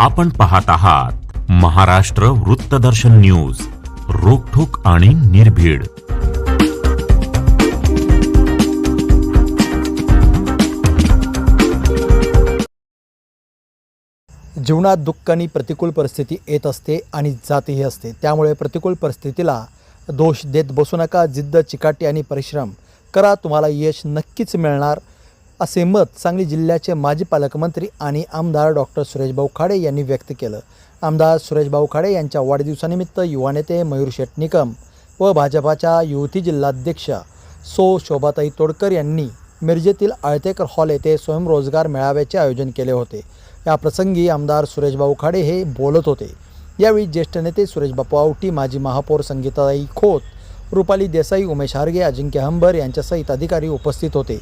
आपण पाहत आहात महाराष्ट्र वृत्तदर्शन न्यूज रोखोक आणि निर्भीड. जीवनात दुःख आणि प्रतिकूल परिस्थिती येत असते आणि जातही असते. त्यामुळे प्रतिकूल परिस्थितीला दोष देत बसू नका जिद्द चिकाटी आणि परिश्रम करा. तुम्हाला यश नक्कीच मिळणार. असे मत सांगली जिल्ह्याचे माजी पालकमंत्री आणि आमदार डॉक्टर सुरेशभाऊ खाडे यांनी व्यक्त केलं. आमदार सुरेशभाऊ खाडे यांच्या वाढदिवसानिमित्त युवा नेते मयूर शेट निकम व भाजपाच्या युवती जिल्हाध्यक्ष सो शोभाताई तोडकर यांनी मिरजेतील आळतेकर हॉल येथे स्वयंरोजगार मेळाव्याचे आयोजन केले होते. या प्रसंगी आमदार सुरेशभाऊ खाडे हे बोलत होते. यावेळी ज्येष्ठ नेते सुरेश बापू आवटी माजी महापौर संगीताताई खोत रुपाली देसाई उमेश हारगे अजिंक्य हंबर यांच्यासहित अधिकारी उपस्थित होते.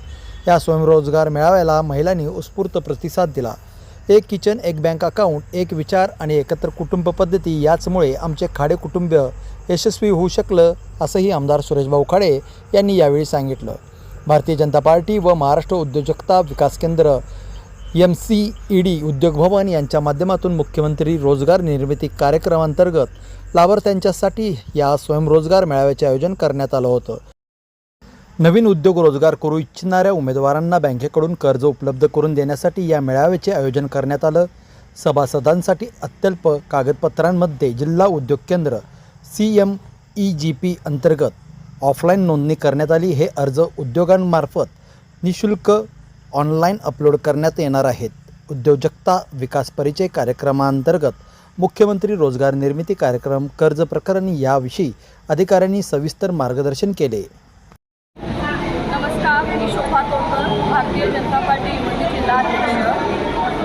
या स्वयंरोजगार मेळाव्याला महिलांनी उत्स्फूर्त प्रतिसाद दिला. एक किचन एक बँक अकाउंट एक विचार आणि एकत्र कुटुंब पद्धती याचमुळे आमचे खाडे कुटुंब यशस्वी होऊ शकलं असंही आमदार सुरेशभाऊ खाडे यांनी यावेळी सांगितलं. भारतीय जनता पार्टी व महाराष्ट्र उद्योजकता विकास केंद्र एम सी ई डी उद्योग भवन यांच्या माध्यमातून मुख्यमंत्री रोजगार निर्मिती कार्यक्रमांतर्गत लाभार्थ्यांच्यासाठी या स्वयंरोजगार मेळाव्याचे आयोजन करण्यात आलं होतं. नवीन उद्योग रोजगार करू इच्छिणाऱ्या उमेदवारांना बँकेकडून कर्ज उपलब्ध करून देण्यासाठी या मेळाव्याचे आयोजन करण्यात आलं. सभासदांसाठी अत्यल्प कागदपत्रांमध्ये जिल्हा उद्योग केंद्र C M E G P अंतर्गत ऑफलाईन नोंदणी करण्यात आली. हे अर्ज उद्योगांमार्फत निशुल्क ऑनलाईन अपलोड करण्यात येणार आहेत. उद्योजकता विकास परिचय कार्यक्रमांतर्गत मुख्यमंत्री रोजगार निर्मिती कार्यक्रम कर्ज प्रकरणी याविषयी अधिकाऱ्यांनी सविस्तर मार्गदर्शन केले. नमस्कार मी शोभा तोडकर भारतीय जनता पार्टी युवती जिल्हाध्यक्ष.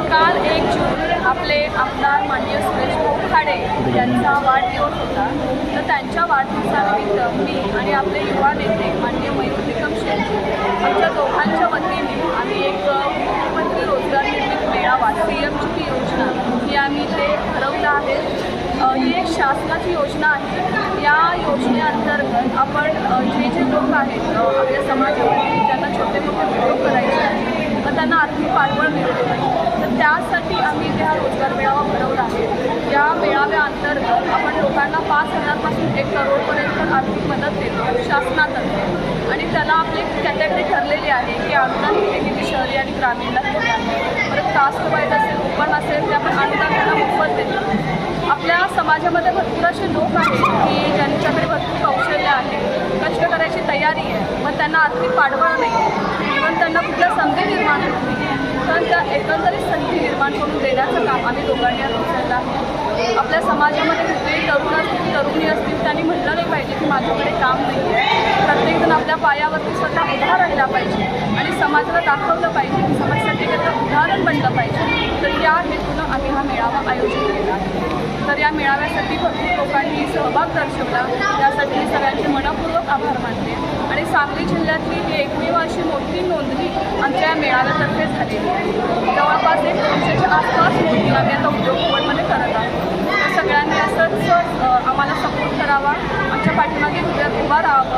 काल एक जून आपले आमदार माननीय सुरेश भाऊ खाडे यांचा वाढदिवस होता. तर त्यांच्या वाढदिवसानिमित्त मी आणि आपले युवा नेते माननीय मयूर निकम शेट्टी आमच्या दोघांच्या वतीने आम्ही एक अ, मुख्यमंत्री रोजगार निर्मिती मेळावा सी एम पी योजना ही आम्ही ते ठरवलं आहे अ, ही एक शासनाची योजना आहे. या योजनेअंतर्गत आपण जे जे लोक आहेत आपल्या समाजामध्ये ज्यांना छोटे मोठे उद्योग करायचे आहेत तर त्यांना आर्थिक पाठबळ मिळते तर त्यासाठी आम्ही इथे हा रोजगार मेळावा भरवला आहे. या मेळाव्याअंतर्गत आपण लोकांना पाच हजारपासून एक करोडपर्यंत आर्थिक मदत देतो शासनातर्फे. आणि त्याला आपली कॅटेगरी ठरलेली आहे की अनुदान किती की शहरी आणि ग्रामीणला परत कास्ट वाईट असेल ओपन असेल ते आपण अनुदान त्याला मोफत देतो. आपल्या समाजामध्ये भरपूर असे लोक आहेत की ज्यांच्याकडे भरपूर कौशल्य आहे कष्ट करायची तयारी आहे मग त्यांना आर्थिक पाठबळ नाही. पण त्यांना कुठल्या संधी निर्माण होत नाही. तर त्या एकंदरीत संधी निर्माण करून देण्याचं काम आम्ही दोघांनी आज उचललं आहे. आपल्या समाजामध्ये कुठलेही तरुण असतील तरुणी असतील त्यांनी म्हटलं नाही पाहिजे की माझ्याकडे काम नाही आहे. प्रत्येकजण आपल्या पायावरती स्वतः उभा राहिला पाहिजे आणि समाजाला दाखवलं पाहिजे की समाजासाठी त्याचं उदाहरण बनलं पाहिजे. तर या हेतूनं आम्ही हा मेळावा आयोजित केला आहे. तर या मेळाव्यासाठी भरपूर लोकांनी सहभाग दर्शवला. त्यासाठी सगळ्यांचे मनपूर्वक आभार मानले. आणि सांगली जिल्ह्यातली ही एकमेव अशी मोठी नोंदणी आमच्या या मेळाव्यातर्फे झालेली जवळपास एक आमच्याच्या आसपास मोठी आम्ही आता उद्योगभवनमध्ये करत आहोत. तर सगळ्यांनी असंच आम्हाला सपोर्ट करावा. आमच्या पाठीमागे उद्या उभा राहावा.